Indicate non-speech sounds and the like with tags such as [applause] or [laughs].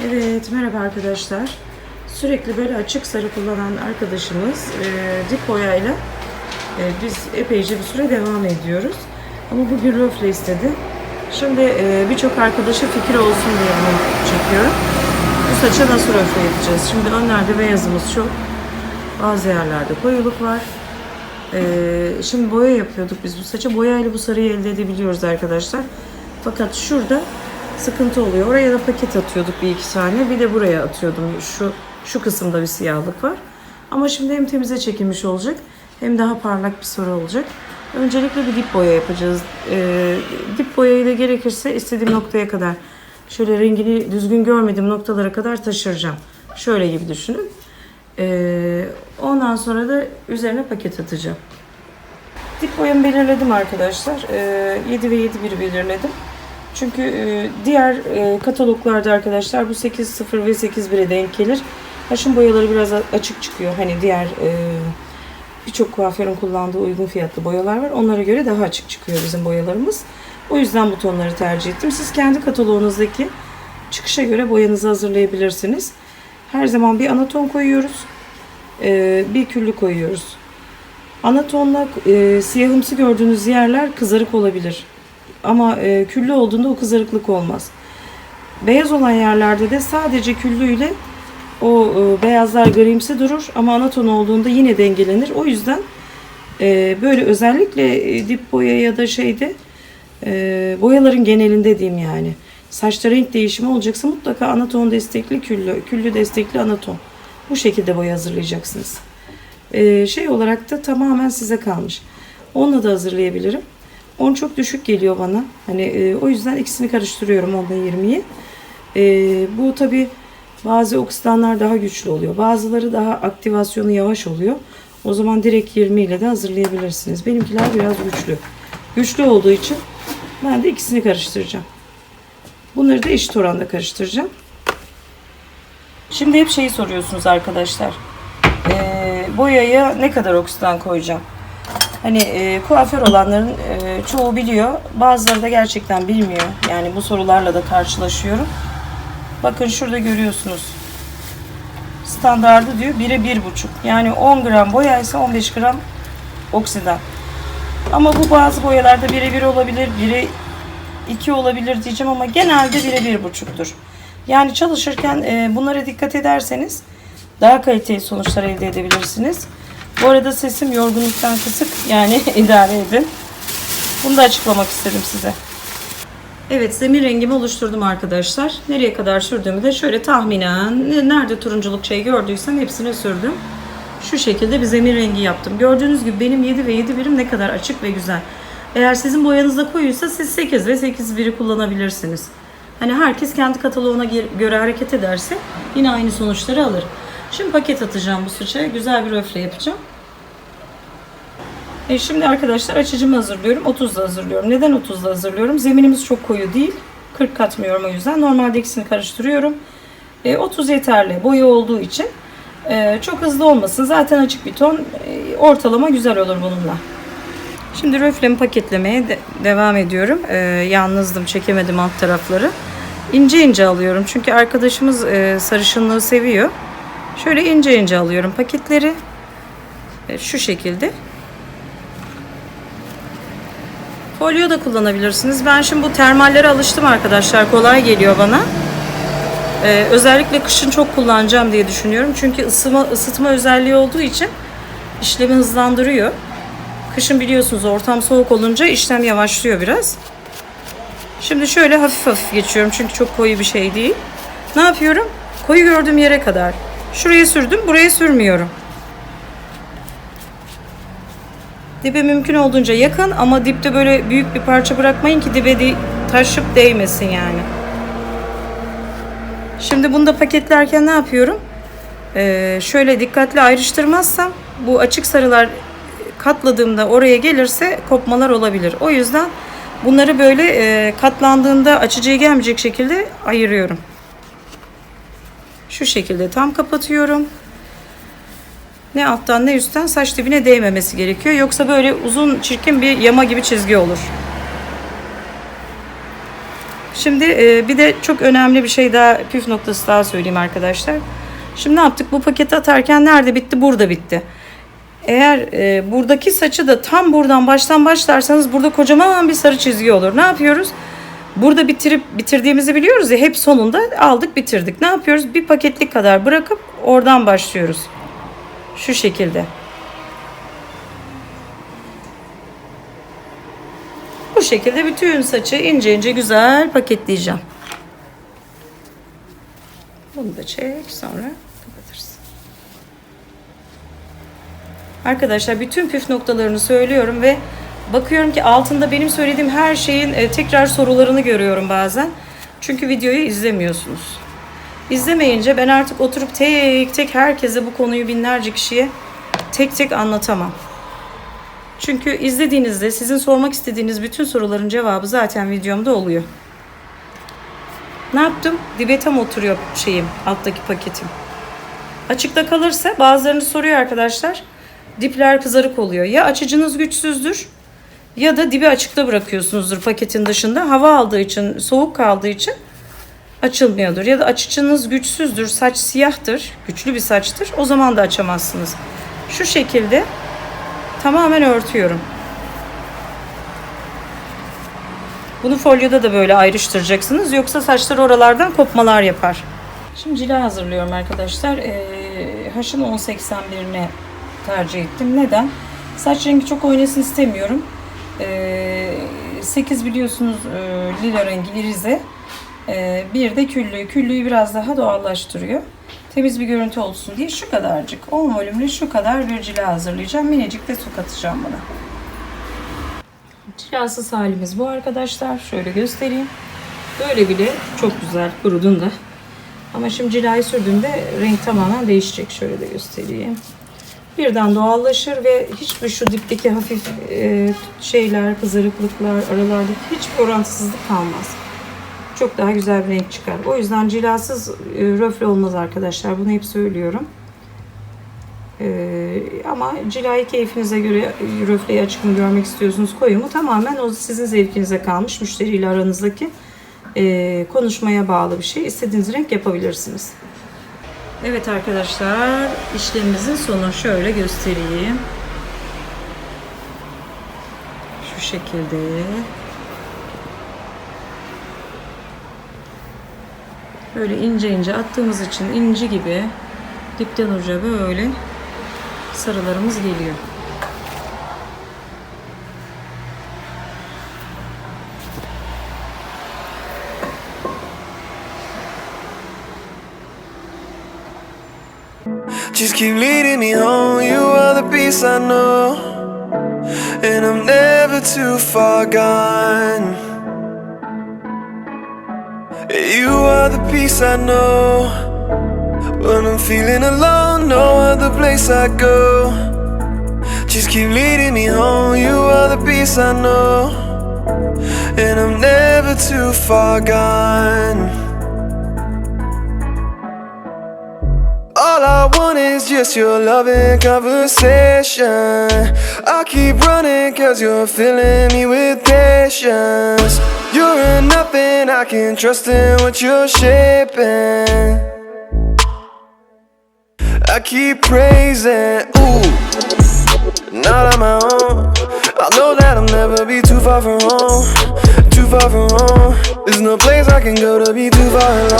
Evet, merhaba arkadaşlar. Sürekli böyle açık sarı kullanan arkadaşımız e, dip boyayla e, biz epeyce bir süre devam ediyoruz. Ama bugün röfle istedi. Şimdi e, birçok arkadaşa fikir olsun diye bunu çekiyorum. Bu saça nasıl röfle yapacağız? Şimdi önlerde beyazımız çok. Bazı yerlerde koyuluk var. Ee, şimdi boya yapıyorduk biz bu saça. Boyayla bu sarıyı elde edebiliyoruz arkadaşlar. Fakat şurada sıkıntı oluyor. Oraya da paket atıyorduk bir iki tane. Bir de buraya atıyordum. Şu şu kısımda bir siyahlık var. Ama şimdi hem temize çekilmiş olacak hem daha parlak bir soru olacak. Öncelikle bir dip boya yapacağız. Ee, dip boyayı da gerekirse istediğim noktaya kadar şöyle rengini düzgün görmediğim noktalara kadar taşıracağım. Şöyle gibi düşünün. Ee, ondan sonra da üzerine paket atacağım. Dip boyamı belirledim arkadaşlar. Ee, 7 ve 7 bir belirledim. Çünkü e, diğer e, kataloglarda arkadaşlar bu 8.0 ve 8.1'e denk gelir. Haşın boyaları biraz açık çıkıyor. Hani diğer e, birçok kuaförün kullandığı uygun fiyatlı boyalar var. Onlara göre daha açık çıkıyor bizim boyalarımız. O yüzden bu tonları tercih ettim. Siz kendi kataloğunuzdaki çıkışa göre boyanızı hazırlayabilirsiniz. Her zaman bir ana ton koyuyoruz. e, bir küllü koyuyoruz. Ana tonla e, siyahımsı gördüğünüz yerler kızarık olabilir. Ama e, küllü olduğunda o kızarıklık olmaz. Beyaz olan yerlerde de sadece küllüyle o e, beyazlar grimsi durur ama ana ton olduğunda yine dengelenir. O yüzden e, böyle özellikle dip boya ya da şeyde boyaların genelinde diyeyim yani. Saçta renk değişimi olacaksa mutlaka ana ton destekli küllü, küllü destekli ana ton. Bu şekilde boya hazırlayacaksınız. Şey olarak da tamamen size kalmış. Onunla da hazırlayabilirim. 10 çok düşük geliyor bana. Hani e, o yüzden ikisini karıştırıyorum 10 ile 20'yi. E, bu tabi bazı oksidanlar daha güçlü oluyor. Bazıları daha aktivasyonu yavaş oluyor. O zaman direkt 20 ile de hazırlayabilirsiniz. Benimkiler biraz güçlü. Güçlü olduğu için ben de ikisini karıştıracağım. Bunları da eşit oranda karıştıracağım. Şimdi hep şeyi soruyorsunuz arkadaşlar. E, boyaya ne kadar oksidan koyacağım? Hani e, kuaför olanların e, çoğu biliyor. Bazıları da gerçekten bilmiyor. Yani bu sorularla da karşılaşıyorum. Bakın şurada görüyorsunuz. Standardı diyor 1'e 1,5. Yani 10 gram boyaysa 15 gram oksidan. Ama bu bazı boyalarda 1'e 1 olabilir, 1'e 2 olabilir diyeceğim ama genelde 1'e 1,5'tur. Yani çalışırken e, bunlara dikkat ederseniz daha kaliteli sonuçlar elde edebilirsiniz. Bu arada sesim yorgunluktan kısık yani [laughs] idare edin. Bunu da açıklamak istedim size. Evet zemin rengimi oluşturdum arkadaşlar. Nereye kadar sürdüğümü de şöyle tahminen ne- nerede turunculuk şey gördüysem hepsine sürdüm. Şu şekilde bir zemin rengi yaptım. Gördüğünüz gibi benim 7 ve 7 birim ne kadar açık ve güzel. Eğer sizin boyanızda koyuysa siz 8 ve 8 biri kullanabilirsiniz. Hani herkes kendi kataloğuna göre hareket ederse yine aynı sonuçları alır. Şimdi paket atacağım bu sıçraya. Güzel bir röfle yapacağım. E şimdi arkadaşlar açıcımı hazırlıyorum. 30'da hazırlıyorum. Neden 30'da hazırlıyorum? Zeminimiz çok koyu değil. 40 katmıyorum o yüzden. Normalde ikisini karıştırıyorum. E, 30 yeterli. Boyu olduğu için. E, çok hızlı olmasın. Zaten açık bir ton. E, ortalama güzel olur bununla. Şimdi röflemi paketlemeye de- devam ediyorum. E, yalnızdım. Çekemedim alt tarafları. İnce ince alıyorum. Çünkü arkadaşımız e, sarışınlığı seviyor. Şöyle ince ince alıyorum paketleri. E, şu şekilde. Folyo da kullanabilirsiniz. Ben şimdi bu termallere alıştım arkadaşlar. Kolay geliyor bana. Ee, özellikle kışın çok kullanacağım diye düşünüyorum. Çünkü ısıma, ısıtma özelliği olduğu için işlemi hızlandırıyor. Kışın biliyorsunuz ortam soğuk olunca işlem yavaşlıyor biraz. Şimdi şöyle hafif hafif geçiyorum. Çünkü çok koyu bir şey değil. Ne yapıyorum? Koyu gördüğüm yere kadar. Şuraya sürdüm. Buraya sürmüyorum. Dibe mümkün olduğunca yakın ama dipte böyle büyük bir parça bırakmayın ki dibe de taşıp değmesin yani. Şimdi bunu da paketlerken ne yapıyorum? Ee, şöyle dikkatli ayrıştırmazsam bu açık sarılar katladığımda oraya gelirse kopmalar olabilir. O yüzden bunları böyle e, katlandığında açıcıya gelmeyecek şekilde ayırıyorum. Şu şekilde tam kapatıyorum. Ne alttan ne üstten saç dibine değmemesi gerekiyor. Yoksa böyle uzun çirkin bir yama gibi çizgi olur. Şimdi e, bir de çok önemli bir şey daha püf noktası daha söyleyeyim arkadaşlar. Şimdi ne yaptık? Bu paketi atarken nerede bitti? Burada bitti. Eğer e, buradaki saçı da tam buradan baştan başlarsanız burada kocaman bir sarı çizgi olur. Ne yapıyoruz? Burada bitirip bitirdiğimizi biliyoruz ya hep sonunda aldık bitirdik. Ne yapıyoruz? Bir paketlik kadar bırakıp oradan başlıyoruz. Şu şekilde. Bu şekilde bütün saçı ince ince güzel paketleyeceğim. Bunu da çek sonra kapatırız. Arkadaşlar bütün püf noktalarını söylüyorum ve bakıyorum ki altında benim söylediğim her şeyin e, tekrar sorularını görüyorum bazen. Çünkü videoyu izlemiyorsunuz. İzlemeyince ben artık oturup tek tek herkese bu konuyu binlerce kişiye tek tek anlatamam. Çünkü izlediğinizde sizin sormak istediğiniz bütün soruların cevabı zaten videomda oluyor. Ne yaptım? Dibe tam oturuyor şeyim, alttaki paketim. Açıkta kalırsa bazılarını soruyor arkadaşlar. Dipler kızarık oluyor. Ya açıcınız güçsüzdür ya da dibi açıkta bırakıyorsunuzdur paketin dışında. Hava aldığı için, soğuk kaldığı için açılmıyordur. Ya da açıcınız güçsüzdür, saç siyahtır, güçlü bir saçtır. O zaman da açamazsınız. Şu şekilde tamamen örtüyorum. Bunu folyoda da böyle ayrıştıracaksınız. Yoksa saçlar oralardan kopmalar yapar. Şimdi cila hazırlıyorum arkadaşlar. Ee, Haş'ın 1081'ine tercih ettim. Neden? Saç rengi çok oynasın istemiyorum. Ee, 8 biliyorsunuz e, lila rengi irize. Ee, bir de küllüğü. Küllüğü biraz daha doğallaştırıyor. Temiz bir görüntü olsun diye şu kadarcık 10 volümlü şu kadar bir cila hazırlayacağım. Minicik de su katacağım buna. Cilasız halimiz bu arkadaşlar. Şöyle göstereyim. Böyle bile çok güzel kurudun da. Ama şimdi cilayı sürdüğümde renk tamamen değişecek. Şöyle de göstereyim. Birden doğallaşır ve hiçbir şu dipteki hafif e, şeyler, kızarıklıklar, aralardaki hiçbir orantısızlık kalmaz. Çok daha güzel bir renk çıkar. O yüzden cilasız e, röfle olmaz arkadaşlar. Bunu hep söylüyorum. Ee, ama cilayı keyfinize göre röfleyi açık mı görmek istiyorsunuz koyu mu tamamen o sizin zevkinize kalmış müşteriyle aranızdaki e, konuşmaya bağlı bir şey. İstediğiniz renk yapabilirsiniz. Evet arkadaşlar işlemimizin sonu şöyle göstereyim. Şu şekilde. Böyle ince ince attığımız için inci gibi dipten uca böyle sarılarımız geliyor. Just keep leading me home. You are the peace I know, and I'm never too far gone. You are the peace I know when I'm feeling alone. No other place I go. Just keep leading me home. You are the peace I know, and I'm never too far gone. I want is just your loving conversation. I keep running cause you're filling me with patience. You're nothing I can trust in what you're shaping. I keep praising, ooh, not on my own. I know that I'll never be too far from home, too far from home. There's no place I can go to be too far alone.